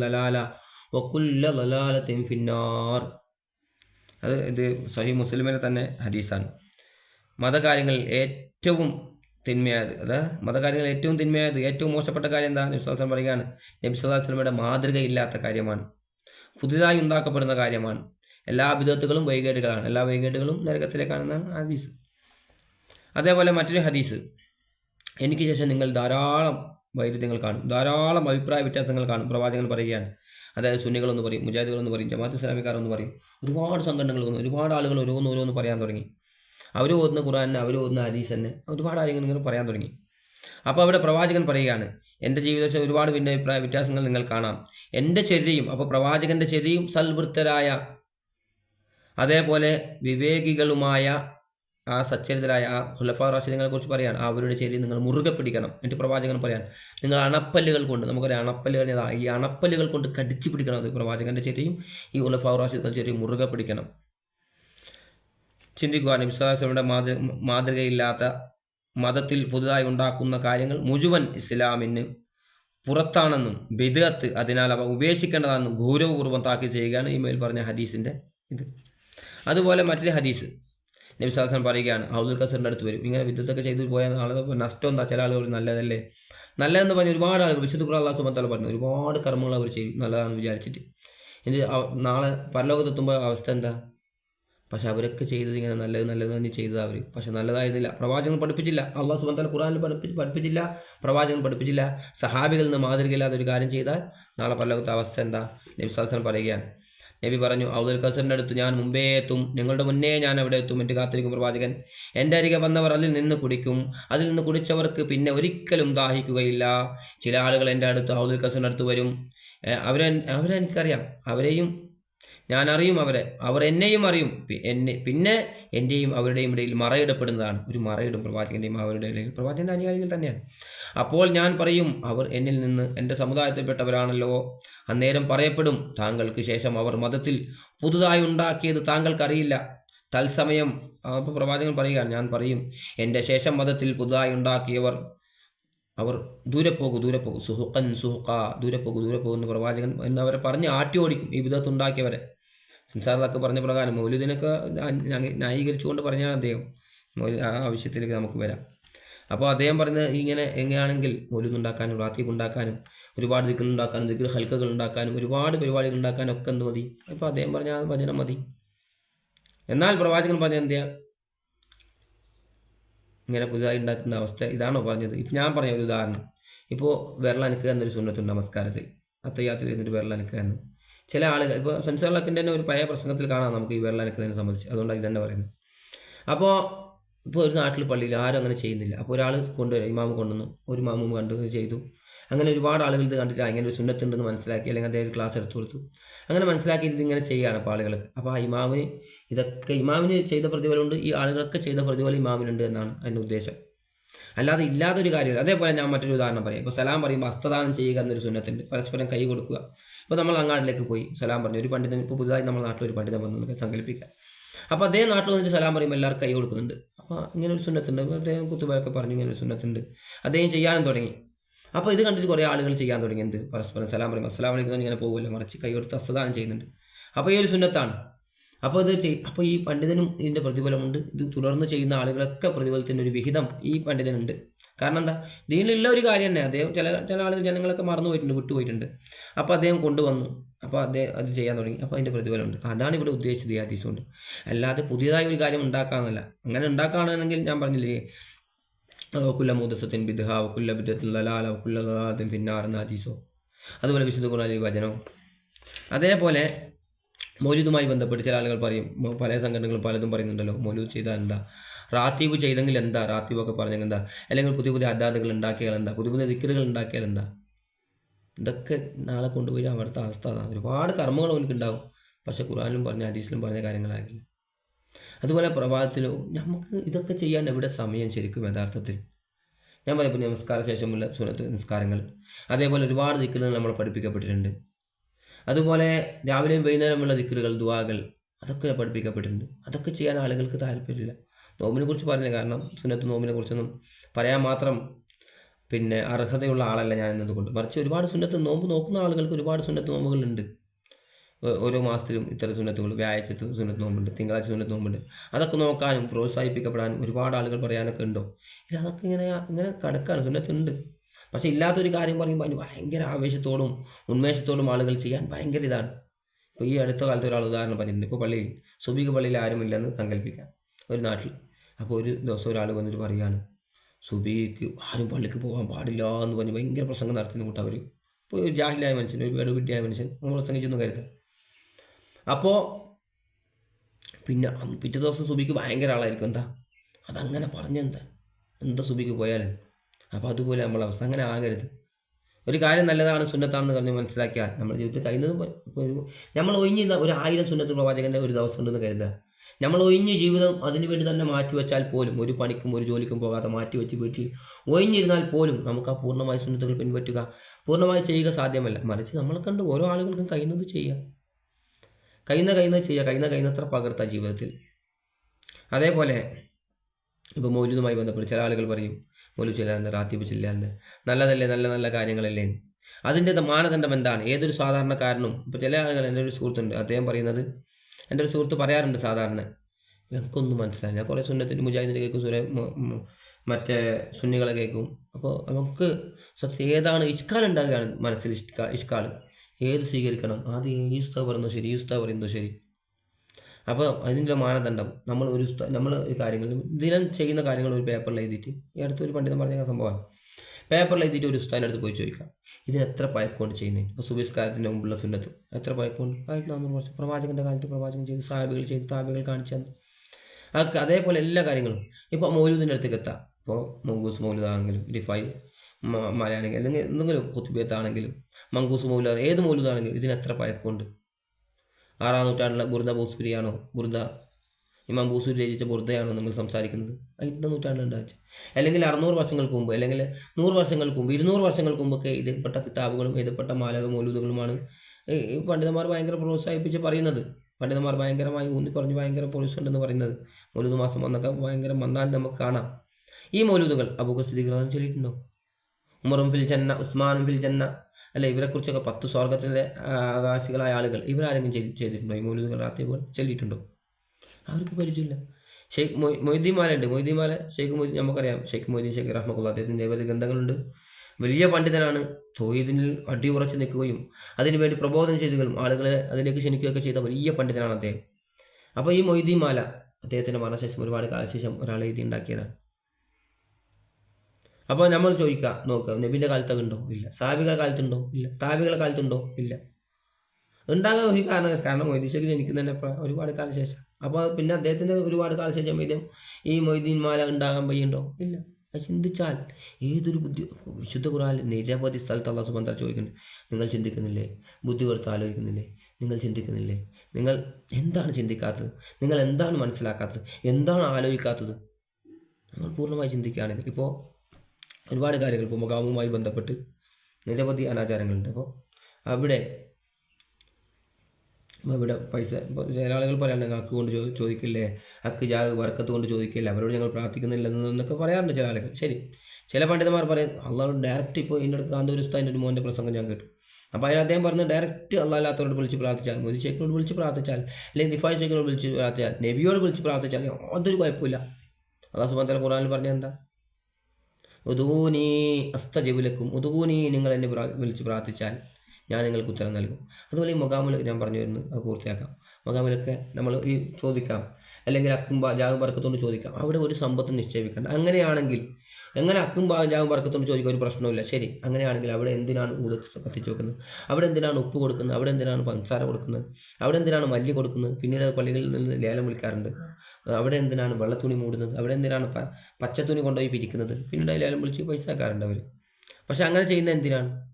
[SPEAKER 1] ലലാല വക്കുല്ല ലലാലത്തിൻ ഫിന്നാർ. അത് ഇത് സഹി മുസ്ലിമിനെ തന്നെ ഹദീസാണ്. മതകാര്യങ്ങളിൽ ഏറ്റവും തിന്മയായത് അത് മതകാര്യങ്ങളിൽ ഏറ്റവും തിന്മയായത് ഏറ്റവും മോശപ്പെട്ട കാര്യം എന്താ? നബ്സാസ്ലം പറയുകയാണ് നബ്സുല്ലാസ്ലമയുടെ മാതൃകയില്ലാത്ത കാര്യമാണ്. പുതിയതായി ഉണ്ടാക്കപ്പെടുന്ന കാര്യമാണ്. എല്ലാ വിധത്തുകളും വൈകേടുകളാണ്. എല്ലാ വൈകേടുകളും നരകത്തിലേക്കാണെന്നാണ് ഹദീസ്. അതേപോലെ മറ്റൊരു ഹദീസ് എനിക്ക് ശേഷം നിങ്ങൾ ധാരാളം വൈരുദ്ധ്യങ്ങൾ കാണും. ധാരാളം അഭിപ്രായ വ്യത്യാസങ്ങൾ കാണും. പ്രവാചകൻ പറയുകയാണ്. അതായത് സുന്നികളെന്ന് പറയും മുജാദികളെന്ന് പറയും ജമാഅത്ത് ഇസ്ലാമിക്കാരെന്ന് പറയും. ഒരുപാട് സംഘടനകൾ ഒരുപാട് ആളുകൾ ഓരോന്ന് ഓരോന്ന് പറയാൻ തുടങ്ങി. അവർ ഓതുന്ന ഖുറാനെ അവർ ഓതുന്ന ഹദീസ് തന്നെ ഒരുപാട് ആരെങ്കിലും നിങ്ങൾ പറയാൻ തുടങ്ങി. അപ്പോൾ അവിടെ പ്രവാചകൻ പറയുകയാണ് എന്റെ ജീവിതത്തിൽ ഒരുപാട് ഭിന്നഭിപ്രായ വ്യത്യാസങ്ങൾ നിങ്ങൾ കാണാം. എന്റെ ചെരിയും അപ്പോൾ പ്രവാചകന്റെ ചെരിയും സൽവൃത്തരായ അതേപോലെ വിവേകികളുമായ ആ സച്ചരിതരായ ആ ഖുലഫാ റാഷിദങ്ങളെ കുറിച്ച് പറയാൻ അവരുടെ ശരി നിങ്ങൾ മുറുകെ പിടിക്കണം എന്നിട്ട് പ്രവാചകൻ പറയാൻ. നിങ്ങൾ അണപ്പല്ലുകൾ കൊണ്ട് നമുക്കൊരു അണപ്പല്ലുകൾ ഏതാ? ഈ അണപ്പല്ലുകൾ കൊണ്ട് കടിച്ചു പിടിക്കണം അത് പ്രവാചകന്റെ ചെരിയും ഈ ഖുലഫ റാഷിദുകളുടെ ചെരിയും മുറുകെ പിടിക്കണം. ചിന്തിക്കുക നബിസ്വലാസ്ലമിയുടെ മാതൃ മാതൃകയില്ലാത്ത മതത്തിൽ പുതുതായി ഉണ്ടാക്കുന്ന കാര്യങ്ങൾ മുഴുവൻ ഇസ്ലാമിന് പുറത്താണെന്നും ബിദത്ത് അതിനാൽ അവ ഉപേക്ഷിക്കേണ്ടതാണെന്നും ഗൗരവപൂർവം താക്കി ചെയ്യുകയാണ് ഈ മേൽ പറഞ്ഞ ഹദീസിന്റെ ഇത്. അതുപോലെ മറ്റൊരു ഹദീസ്. നബി സാഹസം പറയുകയാണ് ഹൗദുൽ ഖസറിന്റെ അടുത്ത് വരും. ഇങ്ങനെ വിദ്യുത്തൊക്കെ ചെയ്തു പോയാൽ ആളുകൾ നഷ്ടം എന്താ? ചില ആളുകൾ നല്ലതല്ലേ? നല്ലതെന്ന് പറഞ്ഞ് ഒരുപാട് ആളുകൾ വിശുദ്ധ ഖുർആൻ അള്ളാഹു സുബത്തല പറഞ്ഞു ഒരുപാട് കർമ്മങ്ങൾ അവർ ചെയ്യും നല്ലതാണെന്ന് വിചാരിച്ചിട്ട്. ഇത് നാളെ പരലോകത്തെത്തുമ്പോൾ അവസ്ഥ എന്താ? പക്ഷെ അവരൊക്കെ ചെയ്തത് ഇങ്ങനെ നല്ലത് നല്ലത് തന്നെ ചെയ്തത് അവർ പക്ഷെ നല്ലതായിരുന്നില്ല. പ്രവാചകൻ പഠിപ്പിച്ചില്ല. അള്ളാഹു സുബത്തല ഖുറാനിൽ പഠിപ്പിച്ച് പഠിപ്പിച്ചില്ല. പ്രവാചകൻ പഠിപ്പിച്ചില്ല. സഹാബികളിൽ നിന്ന് മാതൃകയില്ലാതെ ഒരു കാര്യം ചെയ്താൽ നാളെ പരലോകത്തെ അവസ്ഥ എന്താ? നബി സാഹസൻ പറയുകയാണ് നബി പറഞ്ഞു ഔദുൽ ഖസറിന്റെ അടുത്ത് ഞാൻ മുമ്പേ എത്തും. നിങ്ങളുടെ മുന്നേ ഞാൻ അവിടെ എത്തും എന്റെ കാത്തിരിക്കും പ്രവാചകൻ. എന്റെ അരികെ വന്നവർ അതിൽ നിന്ന് കുടിക്കും. അതിൽ നിന്ന് കുടിച്ചവർക്ക് പിന്നെ ഒരിക്കലും ദാഹിക്കുകയില്ല. ചില ആളുകൾ എന്റെ അടുത്ത് ഔദുൽ ഖസറിന്റെ അടുത്ത് വരും. അവരെ അവരെനിക്കറിയാം അവരെയും ഞാൻ അറിയും അവരെ. അവർ എന്നെയും അറിയും. എന്നെ പിന്നെ എന്റെയും അവരുടെയും ഇടയിൽ മറയിടപ്പെടുന്നതാണ്. ഒരു മറയിടും പ്രവാചകന്റെയും അവരുടെ ഇടയിൽ. പ്രവാചകന്റെ അനുയായികൾ തന്നെയാണ്. അപ്പോൾ ഞാൻ പറയും അവർ എന്നിൽ നിന്ന് എന്റെ സമുദായത്തിൽപ്പെട്ടവരാണല്ലോ. അന്നേരം പറയപ്പെടും താങ്കൾക്ക് ശേഷം അവർ മതത്തിൽ പുതുതായി ഉണ്ടാക്കിയത് താങ്കൾക്കറിയില്ല. തത്സമയം അപ്പോൾ പ്രവാചകൻ പറയുകയാണ് ഞാൻ പറയും എന്റെ ശേഷം മതത്തിൽ പുതുതായി ഉണ്ടാക്കിയവർ അവർ ദൂരെ പോകും ദൂരെ പോകും സുഹുക്കൻ സുഹുക്ക ദൂരെ പോകും ദൂരെ പോകുന്ന പ്രവാചകൻ എന്നവരെ പറഞ്ഞ് ആട്ടി ഓടിക്കും ഈ വിധത്ത് ഉണ്ടാക്കിയവരെ സംസാരത്തൊക്കെ പറഞ്ഞ പ്രകാരം മൗലിദിനൊക്കെ ന്യാ- ന്യായീകരിച്ചുകൊണ്ട് പറഞ്ഞാണ് അദ്ദേഹം. ആ ആവശ്യത്തിലേക്ക് നമുക്ക് വരാം. അപ്പോൾ അദ്ദേഹം പറയുന്നത് ഇങ്ങനെ എങ്ങനെയാണെങ്കിൽ മൗലിദ് ഉണ്ടാക്കാനും റാത്തീബ് ഉണ്ടാക്കാനും ഒരുപാട് ദിക്കുകൾ ഉണ്ടാക്കാനും ദിക്കുകൾ ഹൽക്കകൾ ഉണ്ടാക്കാനും ഒരുപാട് പരിപാടികൾ ഉണ്ടാക്കാനും ഒക്കെ എന്ത് മതി? അപ്പോൾ അദ്ദേഹം പറഞ്ഞ വചനം മതി. എന്നാൽ പ്രവാചകൻ പറഞ്ഞ എന്തിയാ? ഇങ്ങനെ പുതുതായി ഉണ്ടാക്കുന്ന അവസ്ഥ ഇതാണോ പറഞ്ഞത്? ഇപ്പം ഞാൻ പറഞ്ഞ ഒരു ഉദാഹരണം. ഇപ്പോൾ വിരലനക്കുക എന്നൊരു സുന്നത്തുണ്ട് നമസ്കാരത്തിൽ. അത്തയ്യാത്തിൽ ഇരുന്നിട്ട് വിരലനക്കുക എന്ന്. ചില ആളുകൾ ഇപ്പോൾ സംസാരത്തിന്റെ തന്നെ ഒരു പഴയ പ്രസംഗത്തിൽ കാണാം നമുക്ക് ഈ വിരലനക്കുന്നതിനെ സംബന്ധിച്ച്. അതുകൊണ്ടാണ് ഇത് തന്നെ പറയുന്നത്. അപ്പോൾ ഇപ്പോൾ ഒരു നാട്ടിൽ പള്ളിയിൽ ആരും അങ്ങനെ ചെയ്യുന്നില്ല. അപ്പോൾ ഒരാൾ കൊണ്ടുവരും ഇമാമ് കൊണ്ടുവന്നു ഒരു മാമും കണ്ടു ചെയ്തു. അങ്ങനെ ഒരുപാട് ആളുകൾ ഇത് കണ്ടിട്ട് ഇങ്ങനെ ഒരു സുന്നത്തുണ്ടെന്ന് മനസ്സിലാക്കി അല്ലെങ്കിൽ അദ്ദേഹം ഒരു ക്ലാസ് എടുത്തു കൊടുത്തു. അങ്ങനെ മനസ്സിലാക്കി ഇതിങ്ങനെ ചെയ്യുകയാണ് അപ്പോൾ ആളുകൾക്ക്. അപ്പോൾ ആ ഇമാമിന് ഇതൊക്കെ ഇമാമിന് ചെയ്ത പ്രതിഫലമുണ്ട് ഈ ആളുകളൊക്കെ ചെയ്ത പ്രതിഫലം ഇമാമിനുണ്ട് എന്നാണ് അതിന്റെ ഉദ്ദേശം. അല്ലാതെ ഇല്ലാത്തൊരു കാര്യമില്ല. അതേപോലെ ഞാൻ മറ്റൊരു ഉദാഹരണം പറയാം. ഇപ്പോൾ സലാം പറയുമ്പോൾ ഹസ്തദാനം ചെയ്യുക എന്നൊരു സുന്നത്തുണ്ട്. പരസ്പരം കൈ കൊടുക്കുക. ഇപ്പോൾ നമ്മൾ അങ്ങാടിലേക്ക് പോയി സലാം പറഞ്ഞു. ഒരു പണ്ഡിതൻ ഇപ്പോൾ പുതുതായി നമ്മുടെ നാട്ടിൽ ഒരു പണ്ഡിതൻ വന്നു എന്നൊക്കെ സങ്കല്പിക്കുക അപ്പോൾ അദ്ദേഹം നാട്ടിൽ വന്നിട്ട് സലാം പറയുമ്പോൾ എല്ലാവർക്കും കൈ കൊടുക്കുന്നുണ്ട്. അപ്പോൾ ഇങ്ങനെ ഒരു സുന്നത്തുണ്ട്. അദ്ദേഹം കുത്തുബയൊക്കെ പറഞ്ഞു ഇങ്ങനെ ഒരു സുന്നത്തുണ്ട്. അദ്ദേഹം ചെയ്യാനും തുടങ്ങി. അപ്പോൾ ഇത് കണ്ടിട്ട് കുറേ ആളുകൾ ചെയ്യാൻ തുടങ്ങി. എന്ത്? പരസ്പരം സലാം പറയും അസ്സലാം വലൈക്കും ഇങ്ങനെ പോകില്ല മറിച്ച് കൈ കൊടുത്ത് അസ്സദാനം ചെയ്യുന്നുണ്ട്. അപ്പോൾ ഈ ഒരു സുന്നത്താണ്. അപ്പോൾ ഇത് ചെയ് അപ്പോൾ ഈ പണ്ഡിതനും ഇതിന്റെ പ്രതിഫലമുണ്ട്. ഇത് തുടർന്ന് ചെയ്യുന്ന ആളുകളൊക്കെ പ്രതിഫലത്തിന്റെ ഒരു വിഹിതം ഈ പണ്ഡിതനുണ്ട്. കാരണം എന്താ? ഇതിലുള്ള ഒരു കാര്യം തന്നെ. അദ്ദേഹം ചില ചില ആളുകൾ ജനങ്ങളൊക്കെ മറന്നു പോയിട്ടുണ്ട് വിട്ടുപോയിട്ടുണ്ട്. അപ്പോൾ അദ്ദേഹം കൊണ്ടുവന്നു. അപ്പോൾ അദ്ദേഹം അത് ചെയ്യാൻ തുടങ്ങി. അപ്പോൾ അതിന്റെ പ്രതിഫലമുണ്ട്. അതാണ് ഇവിടെ ഉദ്ദേശിച്ചത് ഈ ഹദീസ് കൊണ്ട്. അല്ലാതെ പുതിയതായി ഒരു കാര്യം ഉണ്ടാക്കാമെന്നല്ല അങ്ങനെ ഉണ്ടാക്കുകയാണെങ്കിൽ ഞാൻ പറഞ്ഞില്ലേ കുല്ല മൂദസത്തിൻ ബിദ്ഹ കുല്ല ബിദ്ദത്തിൻ ലലാല കുല്ല ലലാലത്തിൻ പിന്നാർ എന്ന അതുപോലെ വിശുദ്ധ ഖുർആനിൽ വചനവും. അതേപോലെ മൗലൂദുമായി ബന്ധപ്പെട്ട് ചില ആളുകൾ പറയും പല സംഘടനകളും പലതും പറയുന്നുണ്ടല്ലോ മൗലൂദ് ചെയ്താൽ എന്താ? റാത്തീബ് ചെയ്തെങ്കിൽ എന്താ? റാത്തീബൊക്കെ പറഞ്ഞെങ്കിൽ എന്താ? അല്ലെങ്കിൽ പുതിയ പുതിയ അദാദുകൾ ഉണ്ടാക്കിയാൽ എന്താ? പുതിയ പുതിയ ദിക്കറുകൾ ഉണ്ടാക്കിയാൽ എന്താ? ഇതൊക്കെ നാളെ കൊണ്ടുപോയി അവിടുത്തെ അവസ്ഥ ഒരുപാട് കർമ്മങ്ങൾ അവർക്ക് ഉണ്ടാവും പക്ഷെ ഖുറാനിലും പറഞ്ഞ ഹദീസിലും പറഞ്ഞ കാര്യങ്ങളാകില്ല അതുപോലെ പ്രഭാതത്തിലോ നമുക്ക് ഇതൊക്കെ ചെയ്യാൻ എവിടെ സമയം ശരിക്കും യഥാർത്ഥത്തിൽ? ഞാൻ പറയുമ്പോൾ നമസ്കാര ശേഷമുള്ള സുനത്ത് നിസ്കാരങ്ങൾ. അതേപോലെ ഒരുപാട് ദിക്കറുകൾ നമ്മൾ പഠിപ്പിക്കപ്പെട്ടിട്ടുണ്ട്. അതുപോലെ രാവിലെയും വൈകുന്നേരമുള്ള ദിക്കറുകൾ ദുവാകൾ അതൊക്കെ പഠിപ്പിക്കപ്പെട്ടിട്ടുണ്ട്. അതൊക്കെ ചെയ്യാൻ ആളുകൾക്ക് താല്പര്യമില്ല. നോമ്പിനെ കുറിച്ച് പറഞ്ഞില്ല. കാരണം സുന്നത്ത് നോമ്പിനെ കുറിച്ചൊന്നും പറയാൻ മാത്രം പിന്നെ അർഹതയുള്ള ആളല്ല ഞാൻ എന്നതുകൊണ്ട്. മറിച്ച് ഒരുപാട് സുന്നത്ത് നോമ്പ് നോക്കുന്ന ആളുകൾക്ക് ഒരുപാട് സുന്നത്ത് നോമ്പുകളുണ്ട്. ഓരോ മാസത്തിലും ഇത്തരം സുന്നത്തുകൾ വ്യാഴ്ചത്തിൽ സുന്നത്ത് നോമ്പുണ്ട് തിങ്കളാഴ്ച സുന്നത്ത് നോമ്പുണ്ട്. അതൊക്കെ നോക്കാനും പ്രോത്സാഹിപ്പിക്കപ്പെടാനും ഒരുപാട് ആളുകൾ പറയാനൊക്കെ ഉണ്ടോ? ഇത് അതൊക്കെ ഇങ്ങനെ ഇങ്ങനെ കിടക്കാണ് സുന്നത്തുണ്ട്. പക്ഷെ ഇല്ലാത്തൊരു കാര്യം പറയുമ്പോൾ അതിന് ഭയങ്കര ആവേശത്തോടും ഉന്മേഷത്തോടും ആളുകൾ ചെയ്യാൻ ഭയങ്കര ഇതാണ്. ഇപ്പോൾ ഈ അടുത്ത കാലത്ത് ഒരാൾ ഉദാഹരണം പറഞ്ഞിട്ടുണ്ട്. ഇപ്പോൾ പള്ളിയിൽ സുബീഖ് പള്ളിയിൽ ആരുമില്ലെന്ന് സങ്കല്പിക്കാം. ഒരു നാട്ടിൽ. അപ്പോൾ ഒരു ദിവസം ഒരാൾ വന്നിട്ട് പറയുകയാണ് സുബീക്ക് ആരും പള്ളിക്ക് പോകാൻ പാടില്ല എന്ന് പറഞ്ഞ് ഭയങ്കര പ്രസംഗം നടത്തുന്ന കൂട്ടം അവർ ഇപ്പോൾ ഒരു ജാഹിലായ മനുഷ്യൻ ഒരു വേടുവിദ്യായ മനുഷ്യൻ നമ്മൾ പ്രസംഗിച്ചൊന്നും കരുതാം. അപ്പോൾ പിന്നെ പിറ്റേ ദിവസം സുബിക്ക് ഭയങ്കര ആളായിരിക്കും. എന്താ? അതങ്ങനെ പറഞ്ഞെന്താ? എന്താ സുബിക്ക് പോയാൽ അപ്പോൾ അതുപോലെ നമ്മളെ അവസ്ഥ അങ്ങനെ ആകരുത്. ഒരു കാര്യം നല്ലതാണ് സുന്നത്താണെന്ന് പറഞ്ഞ് മനസ്സിലാക്കിയാൽ നമ്മുടെ ജീവിതത്തിൽ കഴിയുന്നത് നമ്മൾ ഒഴിഞ്ഞ ഒരു ആയിരം സുന്നത്ത് പ്രവാചകന്റെ ഒരു ദിവസം ഉണ്ടെന്ന് കരുതുക. നമ്മൾ ഒഴിഞ്ഞ ജീവിതം അതിനു വേണ്ടി തന്നെ മാറ്റിവെച്ചാൽ പോലും ഒരു പണിക്കും ഒരു ജോലിക്കും പോകാതെ മാറ്റിവെച്ച് വീട്ടിൽ ഒഴിഞ്ഞിരുന്നാൽ പോലും നമുക്ക് ആ പൂർണമായ സുന്നത്തുകൾ പിൻപറ്റുക. പൂർണമായി ചെയ്യുക സാധ്യമല്ല. മറിച്ച് നമ്മളെ കണ്ട് ഓരോ ആളുകൾക്കും കഴിയുന്നത് ചെയ്യുക കഴിയുന്ന കഴിയുന്നത് ചെയ്യുക കഴിയുന്ന കഴിയുന്നത്ര പകർത്താം ജീവിതത്തിൽ. അതേപോലെ ഇപ്പോൾ മൗലിതുമായി ബന്ധപ്പെട്ട് ചില ആളുകൾ പറയും മൗലു ചെല്ലാന്ന് റാത്തീബ് ചെല്ലാന്ന് നല്ലതല്ലേ നല്ല നല്ല കാര്യങ്ങളല്ലേ? അതിന്റെ മാനദണ്ഡം എന്താണ്? ഏതൊരു സാധാരണക്കാരനും ഇപ്പോൾ ചില ആളുകൾ എന്റെ ഒരു സുഹൃത്തുണ്ട് അദ്ദേഹം പറയുന്നത് എന്റെ ഒരു സുഹൃത്ത് പറയാറുണ്ട് സാധാരണ. എനിക്കൊന്നും മനസ്സിലായി ഞാൻ കുറേ സുന്നത്തിന്റെ മുജാഹിദിന്റെ കേൾക്കും സുര മറ്റേ സുന്നികളെ കേൾക്കും. അപ്പോൾ നമുക്ക് സത്യം ഏതാണ് ഇഷ്കാൽ ഉണ്ടാകുകയാണ് മനസ്സിൽ ഇഷ്കാ ഇഷ്കാൽ ഏത് സ്വീകരിക്കണം? ആദ്യം ഈ ഉസ്താവ് പറയുന്നു ശരി ഈ ഉസ്താവ് പറയുന്നു ശരി. അപ്പോൾ അതിന്റെ മാനദണ്ഡം. നമ്മൾ ഒരു നമ്മൾ കാര്യങ്ങളിൽ ദിനം ചെയ്യുന്ന കാര്യങ്ങൾ ഒരു പേപ്പറിൽ എഴുതിയിട്ട് ഈ അടുത്തൊരു പണ്ഡിതൻ പറഞ്ഞ സംഭവമാണ്. പേപ്പറിൽ എഴുതിയിട്ട് ഒരു ഉസ്താദിന്റെ അടുത്ത് പോയി ചോദിക്കാം. ഇതിന് എത്ര പഴക്കമുണ്ട് ചെയ്യുന്നത് ഇപ്പോൾ സുബിസ്കാരത്തിന്റെ മുമ്പുള്ള സുന്നത്ത് എത്ര പഴക്കമുണ്ട് ആയിരത്തി കുറച്ച് പ്രവാചകന്റെ കാലത്ത് പ്രവാചകൻ ചെയ്ത് സാഹിബികൾ ചെയ്ത് താബികൾ കാണിച്ചു തന്നു. അതൊക്കെ അതേപോലെ എല്ലാ കാര്യങ്ങളും. ഇപ്പോൾ മൗലൂദിന്റെ അടുത്തേക്ക് എത്താം. ഇപ്പോൾ മങ്കൂസ് മൗലൂദാണെങ്കിലും ഡിഫൈ മലയാണെങ്കിൽ അല്ലെങ്കിൽ എന്തെങ്കിലും കുത്തുബിയത്താണെങ്കിലും മങ്കൂസ് മൗലൂദ് ഏത് മൗലൂദാണെങ്കിലും ഇതിന് എത്ര പഴക്കമുണ്ട് ആറാം നൂറ്റാണ്ടിലെ ബുർദ ബോസ്പുരിയാണോ ബുർദ ഇമാം ബൂസൂരി രചിച്ച ബുർദയാണോ നമ്മൾ സംസാരിക്കുന്നത്? ഇന്ന ഐത്ത നൂറ്റാണ്ടിലുണ്ടാച്ച അല്ലെങ്കിൽ അറുന്നൂറ് വർഷങ്ങൾക്ക് മുമ്പ് അല്ലെങ്കിൽ നൂറ് വർഷങ്ങൾക്ക് മുമ്പ് ഇരുന്നൂറ് വർഷങ്ങൾക്ക് മുമ്പൊക്കെ ഇതേപ്പെട്ട കിതാബുകളും ഇതേപ്പെട്ട മാലക മൗലൂദുകളുമാണ്. പണ്ഡിതന്മാർ ഭയങ്കര പ്രോത്സാഹിപ്പിച്ച് പറയുന്നത്. പണ്ഡിതന്മാർ ഭയങ്കരമായി ഊന്നി പറഞ്ഞ് ഭയങ്കര പൊളിച്ചുണ്ടെന്ന് പറയുന്നത്. മൗലൂദ് മാസം വന്നൊക്കെ ഭയങ്കര വന്നാൽ നമുക്ക് കാണാം. ഈ മൗലൂദുകൾ അബുഖസ്ഥിതികളൊന്നും ചൊല്ലിയിട്ടുണ്ടോ? ഉമറും ഫിൽ ജന്ന ഉസ്മാനും ഫിൽ ജന്ന അല്ല ഇവരെക്കുറിച്ചൊക്കെ പത്ത് സ്വർഗത്തിലെ ആകാശികളായ ആളുകൾ ഇവരാരെങ്കിലും ചെയ്ത് ചെയ്തിട്ടുണ്ടോ ഈ മൗലൂദുകൾ റാത്തീബുകൾ ചൊല്ലിയിട്ടുണ്ടോ? അവർക്ക് പരിചയമില്ല. ഷെയ്ഖ് മൊയ് മൊയ്തീമാലുണ്ട് മൊയ്തീമാല ഷെയ്ഖ് മൊയ്തീൻ നമുക്കറിയാം. ഷെയ്ഖ് മൊയ്തീൻ ഷെയ്ഖ് റഹ്മക്കുള്ള അദ്ദേഹത്തിന്റെ നിരവധി ഗ്രന്ഥങ്ങളുണ്ട്. വലിയ പണ്ഡിതനാണ്. തൊയ്തിൽ അടിയുറച്ച് നിൽക്കുകയും അതിനുവേണ്ടി പ്രബോധനം ചെയ്തുകയും ആളുകളെ അതിലേക്ക് ക്ഷണിക്കുകയൊക്കെ ചെയ്ത വലിയ പണ്ഡിതനാണ് അദ്ദേഹം. അപ്പോൾ ഈ മൊയ്തീമാല അദ്ദേഹത്തിന്റെ മരണശേഷം ഒരുപാട് കാലശേഷം ഒരാൾ എഴുതി ഉണ്ടാക്കിയതാണ്. അപ്പോൾ നമ്മൾ ചോദിക്കുക നോക്കുക നബിന്റെ കാലത്തൊക്കെ ഉണ്ടോ? ഇല്ല. സാബികളുടെ കാലത്തുണ്ടോ? ഇല്ല. താബികളുടെ കാലത്തുണ്ടോ? ഇല്ല. ഉണ്ടാകാൻ ഒരു കാരണം കാരണം മൊയ്തീഷക്ക് ജനിക്കുന്നതിന്റെ ഒരുപാട് കാലം ശേഷം അപ്പോൾ പിന്നെ അദ്ദേഹത്തിന്റെ ഒരുപാട് കാലം ശേഷം ഇതും ഈ മൊയ്തീൻ മാല ഉണ്ടാകാൻ വയ്യുണ്ടോ ഇല്ല. ചിന്തിച്ചാൽ ഏതൊരു ബുദ്ധി വിശുദ്ധ ഖുറാൻ നിരവധി സ്ഥലത്ത് അള്ളാഹു സുബന്ധ ചോദിക്കുന്നുണ്ട്. നിങ്ങൾ ചിന്തിക്കുന്നില്ലേ? ബുദ്ധി കൊടുത്ത് ആലോചിക്കുന്നില്ലേ? നിങ്ങൾ ചിന്തിക്കുന്നില്ലേ? നിങ്ങൾ എന്താണ് ചിന്തിക്കാത്തത്? നിങ്ങൾ എന്താണ് മനസ്സിലാക്കാത്തത്? എന്താണ് ആലോചിക്കാത്തത്? നിങ്ങൾ പൂർണമായി ചിന്തിക്കുകയാണെങ്കിൽ ഇപ്പോൾ ഒരുപാട് കാര്യങ്ങൾ ഇപ്പോൾ മുഖാമുമായി ബന്ധപ്പെട്ട് നിരവധി അനാചാരങ്ങളുണ്ട്. അപ്പോൾ അവിടെ ഇവിടെ പൈസ ചില ആളുകൾ പറയാറുണ്ട് അക്ക് കൊണ്ട് ചോദിക്കില്ലേ? അക്ക് ജാ വർക്കത്ത് കൊണ്ട് ചോദിക്കില്ല? അവരോട് ഞങ്ങൾ പ്രാർത്ഥിക്കുന്നില്ല എന്നൊക്കെ പറയാറുണ്ട് ചില ആളുകൾ. ശരി. ചില പണ്ഡിതന്മാർ പറയും അള്ളാഹ് ഡയറക്റ്റ് ഇപ്പോൾ എന്റെ അടുത്ത് കാന്തൂർ ഒരു മോന്റെ പ്രസംഗം ഞാൻ കേട്ടു. അപ്പോൾ അതിൽ അദ്ദേഹം പറഞ്ഞ് ഡയറക്റ്റ് അല്ലാത്തവരോട് വിളിച്ച് പ്രാർത്ഥിച്ചാൽ മോദി ഷേഖിനോട് വിളിച്ച് പ്രാർത്ഥിച്ചാൽ അല്ലെങ്കിൽ നിഫായ് ഷേഖിനോട് വിളിച്ച് പ്രാർത്ഥിച്ചാൽ നബിയോട് വിളിച്ച് പ്രാർത്ഥിച്ചാൽ യാതൊരു കുഴപ്പമില്ല. അള്ളാഹ് സുബാൻ ഖുറാനിൽ പറഞ്ഞ എന്താ? ഉദൂനി അസ്തജബുലക്കും ഉദൂനി നിങ്ങൾ എന്നെ വിളിച്ച് പ്രാർത്ഥിച്ചാൽ ഞാൻ നിങ്ങൾക്ക് ഉത്തരം നൽകും. അതുപോലെ ഈ മുഖാമിൽ ഞാൻ പറഞ്ഞു വരുന്നു അത് പൂർത്തിയാക്കാം. മുഖാമിലൊക്കെ നമ്മൾ ഈ ചോദിക്കാം. അല്ലെങ്കിൽ അക്കും ജാഗം വർക്കത്തോണ്ട് ചോദിക്കാം. അവിടെ ഒരു സമ്പത്ത് നിശ്ചയിക്കണ്ട അങ്ങനെയാണെങ്കിൽ എങ്ങനെ അക്കും ജാഗം വർക്കത്തോണ്ട് ചോദിക്കാൻ ഒരു പ്രശ്നമില്ല ശരി. അങ്ങനെയാണെങ്കിൽ അവിടെ എന്തിനാണ് ഊത് കത്തിച്ച് വെക്കുന്നത്? അവിടെ എന്തിനാണ് ഉപ്പ് കൊടുക്കുന്നത്? അവിടെ എന്തിനാണ് പഞ്ചസാര കൊടുക്കുന്നത്? അവിടെ എന്തിനാണ് മല്ലി കൊടുക്കുന്നത്? പിന്നീട് പള്ളികളിൽ നിന്ന് ലേലം വിളിക്കാറുണ്ട്. അവിടെ എന്തിനാണ് വെള്ള തുണി മൂടുന്നത്? അവിടെ എന്തിനാണ് പ തുണി കൊണ്ടുപോയി പിരിക്കുന്നത്? പിന്നീട് ലേലം വിളിച്ച് പൈസ ആക്കാറുണ്ട് അവർ പക്ഷെ അങ്ങനെ ചെയ്യുന്നത് എന്തിനാണ്?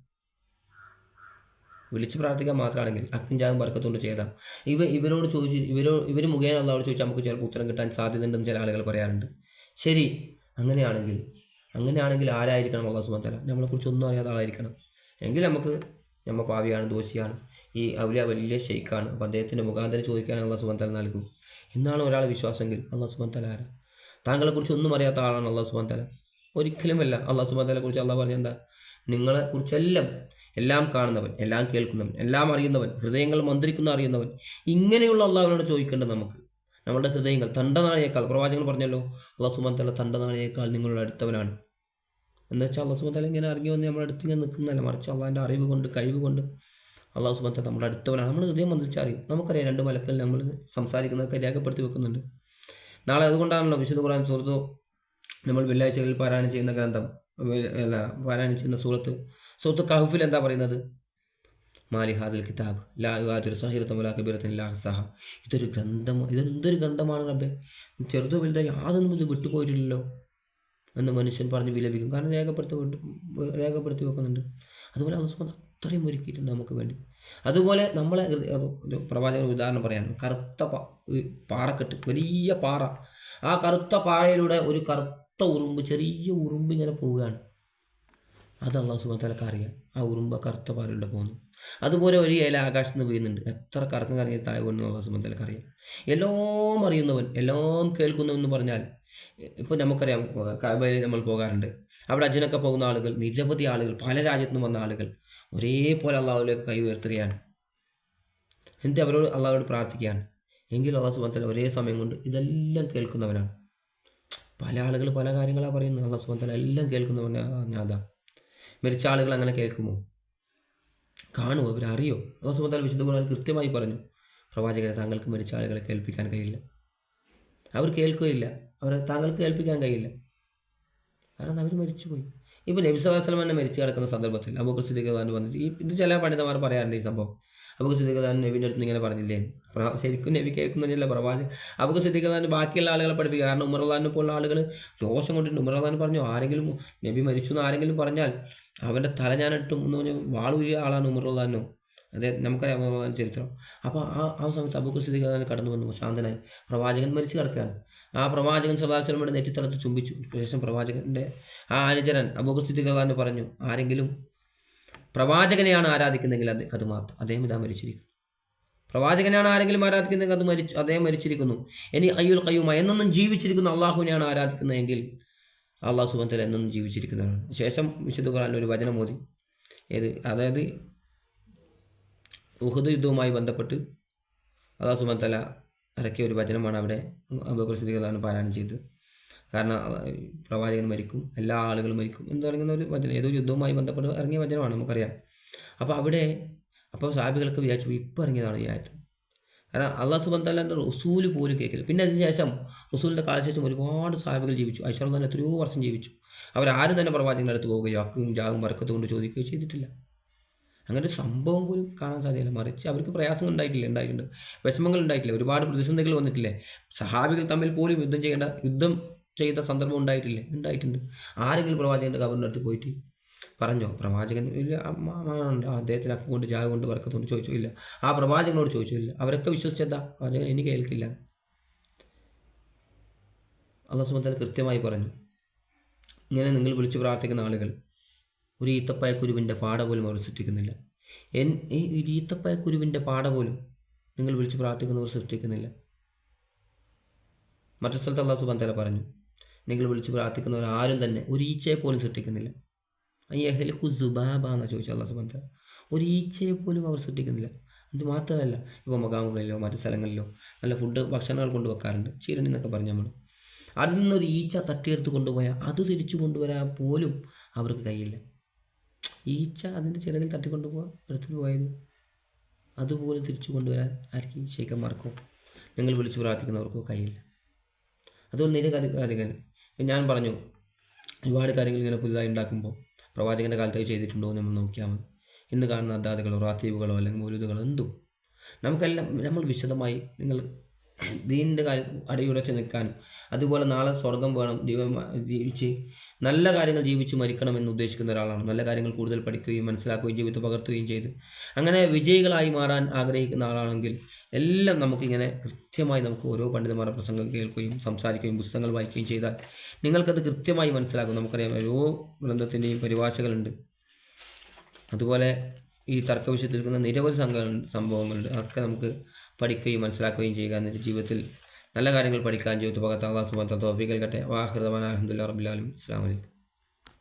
[SPEAKER 1] വിളിച്ച് പ്രാർത്ഥിക്കാൻ മാത്രമാണെങ്കിൽ അക്കിഞ്ചാകും വർക്കത്തുകൊണ്ട് ചെയ്താൽ ഇവ ഇവരോട് ചോദിച്ച് ഇവരോ ഇവർ മുഖേന അള്ളാഹോട് ചോദിച്ചാൽ നമുക്ക് ചിലപ്പോൾ ഉത്തരം കിട്ടാൻ സാധ്യതയുണ്ടെന്ന് ചില ആളുകൾ പറയാറുണ്ട്. ശരി അങ്ങനെയാണെങ്കിൽ അങ്ങനെയാണെങ്കിൽ ആരായിരിക്കണം അള്ളാഹു സുബത്തല നമ്മളെക്കുറിച്ച് ഒന്നും അറിയാത്ത ആളായിരിക്കണം. എങ്കിൽ നമുക്ക് നമ്മൾ പാവിയാണ് ദോഷിയാണ് ഈ അവലിയ വലിയ ഷെയ്ക്കാണ് അപ്പോൾ അദ്ദേഹത്തിന്റെ മുഖാന്തരം ചോദിക്കാൻ അള്ളാഹു സുബത്തല നൽകും. എന്നാണ് ഒരാൾ വിശ്വാസമെങ്കിൽ അള്ളാഹു സുബാൻ തല ആരാ? താങ്കളെക്കുറിച്ച് ഒന്നും അറിയാത്ത ആളാണ് അള്ളാഹു സുബാൻ തല ഒരിക്കലുമല്ല അള്ളാഹു സുബാൻ കുറിച്ച് അള്ളാഹ് പറഞ്ഞ എന്താ? നിങ്ങളെക്കുറിച്ചെല്ലാം എല്ലാം കാണുന്നവൻ എല്ലാം കേൾക്കുന്നവൻ എല്ലാം അറിയുന്നവൻ ഹൃദയങ്ങൾ മന്ത്രിക്കുന്ന അറിയുന്നവൻ ഇങ്ങനെയുള്ള അള്ളാഹുവിനോട് ചോദിക്കേണ്ടത് നമുക്ക് നമ്മുടെ ഹൃദയങ്ങൾ തണ്ടനാളിയേക്കാൾ പ്രവാചകൻ പറഞ്ഞല്ലോ അള്ളാഹു സുബത്തല തണ്ടനാളിയേക്കാൾ നിങ്ങളുടെ അടുത്തവനാണ്. എന്ന് വെച്ചാൽ അള്ളാഹു സുബത്തല ഇങ്ങനെ ഇറങ്ങി വന്ന് നമ്മുടെ അടുത്ത് ഇങ്ങനെ നിൽക്കുന്നതല്ല മറിച്ച് അള്ളാഹിന്റെ അറിവ് കൊണ്ട് കഴിവ് കൊണ്ട് അള്ളാഹു സുബത്തല നമ്മുടെ അടുത്തവനാണ്. നമ്മൾ ഹൃദയം മന്ത്രിച്ചറിയും നമുക്കറിയാം രണ്ട് മലക്കൽ നമ്മൾ സംസാരിക്കുന്നതൊക്കെ രേഖപ്പെടുത്തി വെക്കുന്നുണ്ട് നാളെ അതുകൊണ്ടാണല്ലോ വിശുദ്ധ ഖുർആൻ സുഹൃത്തു നമ്മൾ വെള്ളിയാഴ്ചകളിൽ പാരായണം ചെയ്യുന്ന ഗ്രന്ഥം അല്ല പാരായണം ചെയ്യുന്ന സൂറത്ത് സൂറത്ത് കഹുഫിൽ എന്താ പറയുന്നത്? മാലിഹാദൽ കിതാബ്. ലാ സഹ ഇതൊരു ഗ്രന്ഥം ഇതെന്തൊരു ഗ്രന്ഥമാണ് റബ്ബെ? ചെറുതോ വലുതോ യാതൊന്നും ഇത് വിട്ടുപോയിട്ടില്ലല്ലോ എന്ന് മനുഷ്യൻ പറഞ്ഞ് വിലപിക്കും. കാരണം രേഖപ്പെടുത്തി രേഖപ്പെടുത്തി വെക്കുന്നുണ്ട്. അതുപോലെ അള്ളാഹു അത്രയും ഒരുക്കിയിട്ടുണ്ട് നമുക്ക് വേണ്ടി. അതുപോലെ നമ്മളെ പ്രവാചകൻ ഉദാഹരണം പറയാൻ കറുത്ത പാറക്കെട്ട് വലിയ പാറ. ആ കറുത്ത പാറയിലൂടെ ഒരു കറുത്ത ഉറുമ്പ് ചെറിയ ഉറുമ്പ് ഇങ്ങനെ പോവുകയാണ്. അത് അള്ളാഹു സുബത്തലക്ക് അറിയാം. ആ ഉറുമ്പ കറുത്ത പാലിലൂടെ പോകുന്നു. അതുപോലെ ഒരു ഇല ആകാശത്ത് നിന്ന് വീഴുന്നുണ്ട്. എത്ര കറക്കം കറിയ താഴെ വീണെന്ന് അള്ളാഹു സുബത്തലക്ക് അറിയാം. എല്ലാം അറിയുന്നവൻ എല്ലാം കേൾക്കുന്നവൻ എന്ന് പറഞ്ഞാൽ ഇപ്പോൾ നമുക്കറിയാം കബയിൽ നമ്മൾ പോകാറുണ്ട്. അവിടെ അജിനൊക്കെ പോകുന്ന ആളുകൾ നിരവധി ആളുകൾ പല രാജ്യത്തു നിന്ന് വന്ന ആളുകൾ ഒരേപോലെ അള്ളാഹുലേക്ക് കൈ ഉയർത്തുകയാണ്. എന്നിട്ട് അവരോട് അള്ളാഹുവോട് പ്രാർത്ഥിക്കുകയാണ്. എങ്കിൽ അള്ളാഹു സുബത്തല ഒരേ സമയം കൊണ്ട് ഇതെല്ലാം കേൾക്കുന്നവനാണ്. പല ആളുകൾ പല കാര്യങ്ങളാണ് പറയുന്നത്. അള്ളാഹു സുബത്തല എല്ലാം കേൾക്കുന്നവനാണ് ഞാൻ അതാ മരിച്ച ആളുകൾ അങ്ങനെ കേൾക്കുമോ? കാണുമോ? അവരറിയോ? അറിയോ സുബത്തല വിശുദ്ധ ഖുർആൻ കൃത്യമായി പറഞ്ഞു. പ്രവാചകരെ താങ്കൾക്ക് മരിച്ച ആളുകളെ കേൾപ്പിക്കാൻ കഴിയില്ല. അവർ കേൾക്കുകയില്ല. അവരെ താങ്കൾക്ക് കേൾപ്പിക്കാൻ കഴിയില്ല. കാരണം അവർ മരിച്ചുപോയി. ഇപ്പോൾ നബി സല്ലാസ്ലം തന്നെ മരിച്ചു കിടക്കുന്ന സന്ദർഭത്തിൽ അബൂഖർ സിദ്ദീഖ് വന്നിട്ട് ഈ ഇത് ചില പണ്ഡിതന്മാർ പറയാറുണ്ട് ഈ സംഭവം. അബൂഖർ സിദ്ദിഖലാൻ നബിന്റെ അടുത്ത് ഇങ്ങനെ പറഞ്ഞില്ലേ? ശരിക്കും നബി കേൾക്കുന്നില്ല പ്രവാചകൻ അബൂഖർ സിദ്ദിഖലാൻ ബാക്കിയുള്ള ആളുകളെ പഠിപ്പിക്കുക. കാരണം ഉമർലാനെ പോലുള്ള ആളുകൾ രോഷം കൊണ്ടിട്ടുണ്ട്. ഉമർലാൻ പറഞ്ഞു ആരെങ്കിലും നബി മരിച്ചു എന്ന് ആരെങ്കിലും പറഞ്ഞാൽ അവന്റെ തല ഞാൻ ഞാനിട്ടും എന്ന് പറഞ്ഞ് വാളൂരിയ ആളാണ് ഉമർലാനോ അതെ നമുക്കറിയാം ചരിത്രം. അപ്പോൾ ആ ആ സമയത്ത് അബൂഖർ സിദ്ദിഖലാൻ കടന്നു വന്നു ശാന്തനായി. പ്രവാചകൻ മരിച്ചു കിടക്കുകയാണ്. ആ പ്രവാചകൻ സദാശലമയുടെ നെറ്റിത്തളത്ത് ചുംബിച്ചു. ശേഷം പ്രവാചകന്റെ ആ അനുചരൻ അബൂഖർ സിദ്ദീഖാൻ പറഞ്ഞു ആരെങ്കിലും പ്രവാചകനെയാണ് ആരാധിക്കുന്നതെങ്കിൽ അത് അത് മാത്രം. അദ്ദേഹം ഇതാ മരിച്ചിരിക്കുന്നു. പ്രവാചകനെയാണ് ആരെങ്കിലും ആരാധിക്കുന്നതെങ്കിൽ അത് മരിച്ചു അദ്ദേഹം മരിച്ചിരിക്കുന്നു. ഇനി അയ്യുൽ കയ്യുമ എന്നൊന്നും ജീവിച്ചിരിക്കുന്ന അള്ളാഹുവിനെയാണ് ആരാധിക്കുന്നതെങ്കിൽ അള്ളാഹു സുബത്തല എന്നൊന്നും ജീവിച്ചിരിക്കുന്നതാണ്. ശേഷം വിശുദ്ധ ഒരു വചനം മോദി ഏത്? അതായത് ഉഹദ് യുദ്ധവുമായി ബന്ധപ്പെട്ട് അള്ളാഹു സുബന്ധല ഇറക്കിയ ഒരു വചനമാണ് അവിടെ അബൂബക്കർ സിദ്ദീഖ് പാരായണം ചെയ്തത്. കാരണം പ്രവാചകൻ മരിക്കും എല്ലാ ആളുകളും മരിക്കും എന്ന് പറയുന്ന ഒരു വചനം ഏതോ യുദ്ധവുമായി ബന്ധപ്പെട്ട് ഇറങ്ങിയ വചനമാണ് നമുക്കറിയാം. അപ്പോൾ അവിടെ അപ്പോൾ സാബികൾക്ക് വിചാരിച്ചു ഇപ്പോൾ ഇറങ്ങിയതാണ് ഈ ആയത്ത്. കാരണം അള്ളാഹു സുബൻ തല്ലാന്റെ റസൂൽ പോലും കേൾക്കില്ല. പിന്നെ അതിനുശേഷം റസൂലിന്റെ കാലശേഷം ഒരുപാട് സാഹിബുകൾ ജീവിച്ചു. ഐശ്വർ തന്നെ എത്രയോ വർഷം ജീവിച്ചു. അവരാരും തന്നെ പ്രവാചകന്റെ അടുത്ത് പോവുകയോ അക്കും ജാവും വറക്കത്തും കൊണ്ട് ചോദിക്കുകയോ ചെയ്തിട്ടില്ല. അങ്ങനെ ഒരു സംഭവം പോലും കാണാൻ സാധ്യമല്ല മറിച്ച് അവർക്ക് പ്രയാസങ്ങൾ ഉണ്ടായിട്ടില്ല ഉണ്ടായിട്ടുണ്ട്. വിഷമങ്ങൾ ഉണ്ടായിട്ടില്ല. ഒരുപാട് പ്രതിസന്ധികൾ വന്നിട്ടില്ലേ? സഹാബികൾ തമ്മിൽ പോലും യുദ്ധം ചെയ്യേണ്ട യുദ്ധം ചെയ്ത സന്ദർഭം ഉണ്ടായിട്ടില്ലേ? ഉണ്ടായിട്ടുണ്ട്. ആരെങ്കിലും പ്രവാചകന്റെ കബറിന്റെ അടുത്ത് പോയിട്ട് പറഞ്ഞോ? പ്രവാചകൻ ഇല്ല അദ്ദേഹത്തിന് അക്കം കൊണ്ട് ജാഗ കൊണ്ട് വർക്കത്തുകൊണ്ട് ചോദിച്ചോ? ഇല്ല. ആ പ്രവാചകനോട് ചോദിച്ചോ? ഇല്ല. അവരൊക്കെ വിശ്വസിച്ചെന്താ പ്രവാചകൻ എനിക്ക് കേൾക്കില്ല. അള്ളാഹു സുബാൻ കൃത്യമായി പറഞ്ഞു. ഇങ്ങനെ നിങ്ങൾ വിളിച്ച് പ്രാർത്ഥിക്കുന്ന ആളുകൾ ഒരു ഈത്തപ്പായ കുരുവിന്റെ പാട പോലും അവർ സൃഷ്ടിക്കുന്നില്ല. എൻ ഈ ഒരു ഈത്തപ്പായ കുരുവിന്റെ പാട പോലും നിങ്ങൾ വിളിച്ച് പ്രാർത്ഥിക്കുന്നവർ സൃഷ്ടിക്കുന്നില്ല. മറ്റു സ്ഥലത്ത് അള്ളാഹു സുബാൻ പറഞ്ഞു. നിങ്ങൾ വിളിച്ച് പ്രാർത്ഥിക്കുന്നവർ ആരും തന്നെ ഒരു ഈച്ചയെ പോലും സൃഷ്ടിക്കുന്നില്ല. അയ്യഹലിക്കു സുബാബ ചോദിച്ചു അള്ളാഹു സുബാൻ താല ഒരു ഈച്ചയെ പോലും അവർ സൃഷ്ടിക്കുന്നില്ല. അത് മാത്രമല്ല ഇപ്പോൾ മകാമുകളിലോ മറ്റു സ്ഥലങ്ങളിലോ നല്ല ഫുഡ് ഭക്ഷണങ്ങൾ കൊണ്ടുവെക്കാറുണ്ട്. ചീരണി എന്നൊക്കെ പറഞ്ഞ് നമ്മൾ അതിൽ നിന്നൊരു ഈച്ച തട്ടിയെടുത്ത് കൊണ്ടുപോയാൽ അത് തിരിച്ചു കൊണ്ടുവരാൻ പോലും അവർക്ക് കഴിയില്ല. ഈച്ച അതിന്റെ ചിലവിൽ തട്ടിക്കൊണ്ടുപോകാൻ എടുത്തിട്ട് പോയത് അതുപോലെ തിരിച്ചു കൊണ്ടുവരാൻ ആർക്കും ശേഖന്മാർക്കോ നിങ്ങൾ വിളിച്ച് പ്രാർത്ഥിക്കുന്നവർക്കോ കഴിയില്ല. അതുപോലെ നിരവധി കാര്യങ്ങൾ. ഞാൻ പറഞ്ഞു ഒരുപാട് കാര്യങ്ങൾ ഇങ്ങനെ പുതുതായി ഉണ്ടാക്കുമ്പോൾ പ്രവാചകന്റെ കാലത്ത് ചെയ്തിട്ടുണ്ടോ എന്ന് നമ്മൾ നോക്കിയാൽ മതി. ഇന്ന് കാണുന്ന അദ്ദാദുകളോ റാത്തീബുകളോ അല്ലെങ്കിൽ മൗലൂദുകളോ എന്തും. നമുക്കെല്ലാം നമ്മൾ വിശദമായി നിങ്ങൾ ദീനിന്റെ കാര്യം അടിയുറച്ച് നിൽക്കാനും അതുപോലെ നാളെ സ്വർഗം വേണം. ദൈവം ജീവിച്ച് നല്ല കാര്യങ്ങൾ ജീവിച്ച് മരിക്കണമെന്ന് ഉദ്ദേശിക്കുന്ന ഒരാളാണ്. നല്ല കാര്യങ്ങൾ കൂടുതൽ പഠിക്കുകയും മനസ്സിലാക്കുകയും ജീവിതം പകർത്തുകയും ചെയ്ത് അങ്ങനെ വിജയികളായി മാറാൻ ആഗ്രഹിക്കുന്ന ആളാണെങ്കിൽ എല്ലാം നമുക്കിങ്ങനെ കൃത്യമായി നമുക്ക് ഓരോ പണ്ഡിതന്മാരുടെ പ്രസംഗം കേൾക്കുകയും സംസാരിക്കുകയും പുസ്തകങ്ങൾ വായിക്കുകയും ചെയ്താൽ നിങ്ങൾക്കത് കൃത്യമായി മനസ്സിലാക്കും നമുക്കറിയാം ഓരോ ഗ്രന്ഥത്തിന്റെയും പരിഭാഷകളുണ്ട്. അതുപോലെ ഈ തർക്കവിഷയത്തിൽ നിൽക്കുന്ന നിരവധി സംഘ സംഭവങ്ങളുണ്ട്. അതൊക്കെ നമുക്ക് പഠിക്കുകയും മനസ്സിലാക്കുകയും ചെയ്യുക എന്നിട്ട് ജീവിതത്തിൽ നല്ല കാര്യങ്ങൾ പഠിക്കാൻ ജീവിതത്തിൽ പകർത്താൻ തോഫിക്കൽ കട്ടെ വാഹൃതമാൻ അലഹമുല്ലാ റബുലാലും അസ്സാം വലൈക്കും